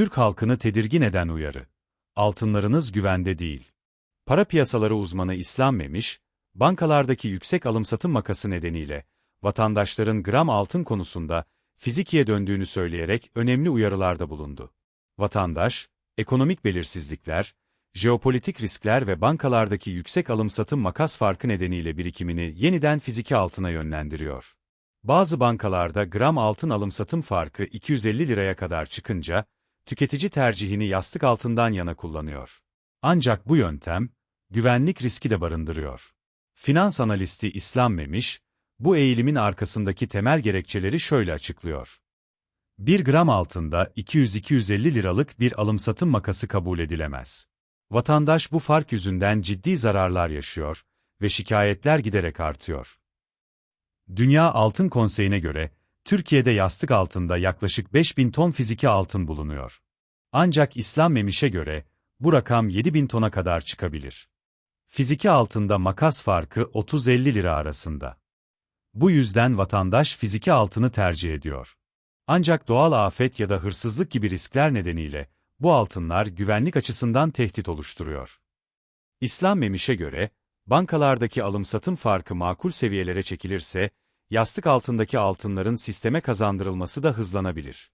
Türk halkını tedirgin eden uyarı. Altınlarınız güvende değil. Para piyasaları uzmanı İslam Memiş, bankalardaki yüksek alım-satım makası nedeniyle, vatandaşların gram altın konusunda fizikiye döndüğünü söyleyerek önemli uyarılarda bulundu. Vatandaş, ekonomik belirsizlikler, jeopolitik riskler ve bankalardaki yüksek alım-satım makas farkı nedeniyle birikimini yeniden fiziki altına yönlendiriyor. Bazı bankalarda gram altın alım-satım farkı 250 liraya kadar çıkınca, tüketici tercihini yastık altından yana kullanıyor. Ancak bu yöntem, güvenlik riski de barındırıyor. Finans analisti İslam Memiş, bu eğilimin arkasındaki temel gerekçeleri şöyle açıklıyor. 1 gram altında 200-250 liralık bir alım-satım makası kabul edilemez. Vatandaş bu fark yüzünden ciddi zararlar yaşıyor ve şikayetler giderek artıyor. Dünya Altın Konseyi'ne göre, Türkiye'de yastık altında yaklaşık 5000 ton fiziki altın bulunuyor. Ancak İslam Memiş'e göre, bu rakam 7000 tona kadar çıkabilir. Fiziki altında makas farkı 30-50 lira arasında. Bu yüzden vatandaş fiziki altını tercih ediyor. Ancak doğal afet ya da hırsızlık gibi riskler nedeniyle, bu altınlar güvenlik açısından tehdit oluşturuyor. İslam Memiş'e göre, bankalardaki alım-satım farkı makul seviyelere çekilirse, yastık altındaki altınların sisteme kazandırılması da hızlanabilir.